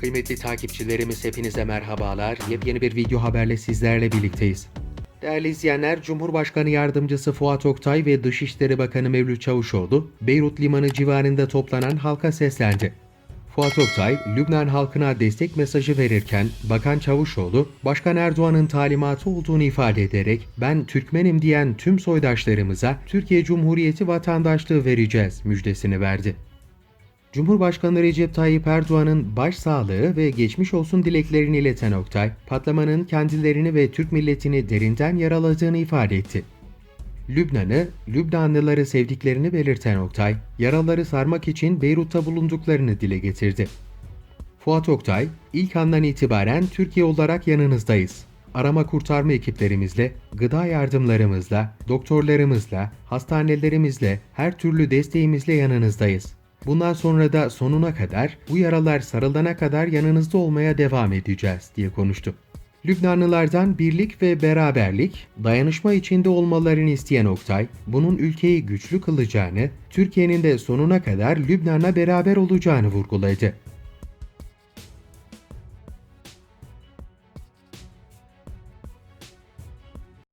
Kıymetli takipçilerimiz hepinize merhabalar. Yepyeni bir video haberle sizlerle birlikteyiz. Değerli izleyenler, Cumhurbaşkanı Yardımcısı Fuat Oktay ve Dışişleri Bakanı Mevlüt Çavuşoğlu, Beyrut Limanı civarında toplanan halka seslendi. Fuat Oktay, Lübnan halkına destek mesajı verirken Bakan Çavuşoğlu, Başkan Erdoğan'ın talimatı olduğunu ifade ederek ben Türkmenim diyen tüm soydaşlarımıza Türkiye Cumhuriyeti vatandaşlığı vereceğiz müjdesini verdi. Cumhurbaşkanı Recep Tayyip Erdoğan'ın başsağlığı ve geçmiş olsun dileklerini ileten Oktay, patlamanın kendilerini ve Türk milletini derinden yaraladığını ifade etti. Lübnan'ı, Lübnanlıları sevdiklerini belirten Oktay, yaraları sarmak için Beyrut'ta bulunduklarını dile getirdi. Fuat Oktay, ilk andan itibaren Türkiye olarak yanınızdayız. Arama kurtarma ekiplerimizle, gıda yardımlarımızla, doktorlarımızla, hastanelerimizle, her türlü desteğimizle yanınızdayız. Bundan sonra da sonuna kadar, bu yaralar sarılana kadar yanınızda olmaya devam edeceğiz diye konuştu. Lübnanlılardan birlik ve beraberlik, dayanışma içinde olmalarını isteyen Oktay, bunun ülkeyi güçlü kılacağını, Türkiye'nin de sonuna kadar Lübnan'la beraber olacağını vurguladı.